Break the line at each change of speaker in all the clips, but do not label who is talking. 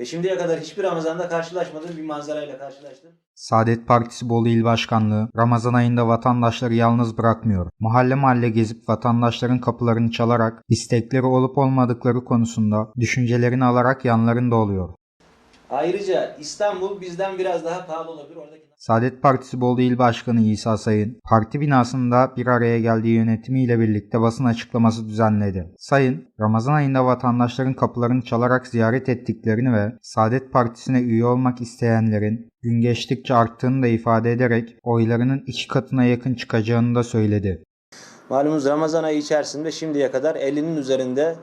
Ve şimdiye kadar hiçbir Ramazan'da karşılaşmadığım bir manzarayla karşılaştım.
Saadet Partisi Bolu İl Başkanlığı Ramazan ayında vatandaşları yalnız bırakmıyor. Mahalle mahalle gezip vatandaşların kapılarını çalarak istekleri olup olmadıkları konusunda düşüncelerini alarak yanlarında oluyor.
Ayrıca İstanbul bizden biraz daha pahalı olabilir. Oradaki
Saadet Partisi Bolu İl Başkanı İsa Sayın, parti binasında bir araya geldiği yönetimiyle birlikte basın açıklaması düzenledi. Sayın, Ramazan ayında vatandaşların kapılarını çalarak ziyaret ettiklerini ve Saadet Partisi'ne üye olmak isteyenlerin gün geçtikçe arttığını da ifade ederek oylarının iki katına yakın çıkacağını da söyledi.
Malumunuz Ramazan ayı içerisinde şimdiye kadar 50'nin üzerinde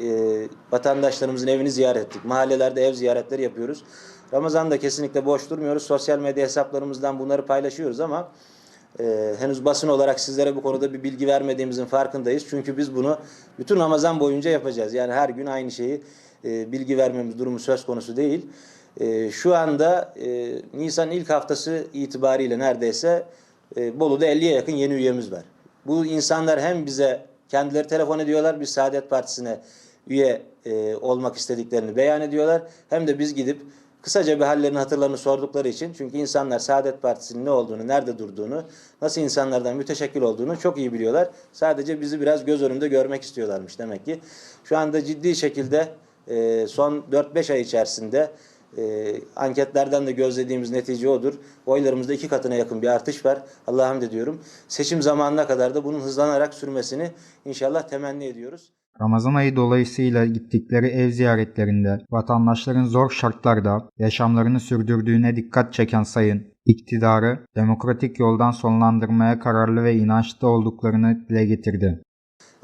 e, vatandaşlarımızın evini ziyaret ettik. Mahallelerde ev ziyaretleri yapıyoruz. Ramazan'da kesinlikle boş durmuyoruz. Sosyal medya hesaplarımızdan bunları paylaşıyoruz ama e, henüz basın olarak sizlere bu konuda bir bilgi vermediğimizin farkındayız. Çünkü biz bunu bütün Ramazan boyunca yapacağız. Yani her gün aynı şeyi e, bilgi vermemiz durumu söz konusu değil. E, şu anda e, Nisan ilk haftası itibariyle neredeyse e, Bolu'da 50'ye yakın yeni üyemiz var. Bu insanlar hem bize kendileri telefon ediyorlar, biz Saadet Partisi'ne üye e, olmak istediklerini beyan ediyorlar. Hem de biz gidip kısaca bir hallerini hatırlarını sordukları için çünkü insanlar Saadet Partisi'nin ne olduğunu, nerede durduğunu, nasıl insanlardan müteşekkil olduğunu çok iyi biliyorlar. Sadece bizi biraz göz önünde görmek istiyorlarmış demek ki. Şu anda ciddi şekilde e, son 4-5 ay içerisinde e, anketlerden de gözlediğimiz netice odur. Oylarımızda iki katına yakın bir artış var. Allah'a hamd ediyorum. Seçim zamanına kadar da bunun hızlanarak sürmesini inşallah temenni ediyoruz.
Ramazan ayı dolayısıyla gittikleri ev ziyaretlerinde vatandaşların zor şartlarda yaşamlarını sürdürdüğüne dikkat çeken sayın, iktidarı demokratik yoldan sonlandırmaya kararlı ve inançlı olduklarını dile getirdi.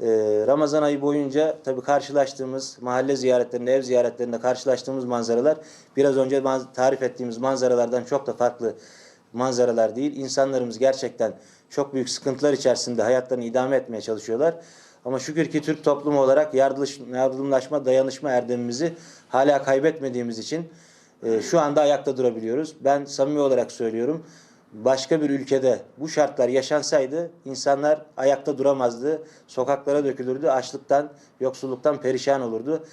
Ee, Ramazan ayı boyunca tabii karşılaştığımız mahalle ziyaretlerinde, ev ziyaretlerinde karşılaştığımız manzaralar biraz önce tarif ettiğimiz manzaralardan çok da farklı manzaralar değil. İnsanlarımız gerçekten çok büyük sıkıntılar içerisinde hayatlarını idame etmeye çalışıyorlar. Ama şükür ki Türk toplumu olarak yardımlaş- yardımlaşma, dayanışma erdemimizi hala kaybetmediğimiz için e, şu anda ayakta durabiliyoruz. Ben samimi olarak söylüyorum. Başka bir ülkede bu şartlar yaşansaydı insanlar ayakta duramazdı. Sokaklara dökülürdü. Açlıktan, yoksulluktan perişan olurdu.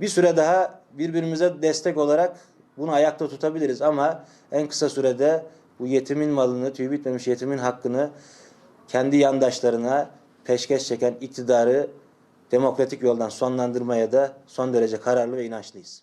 Bir süre daha birbirimize destek olarak bunu ayakta tutabiliriz ama en kısa sürede bu yetimin malını, tüy bitmemiş yetimin hakkını kendi yandaşlarına peşkeş çeken iktidarı demokratik yoldan sonlandırmaya da son derece kararlı ve inançlıyız.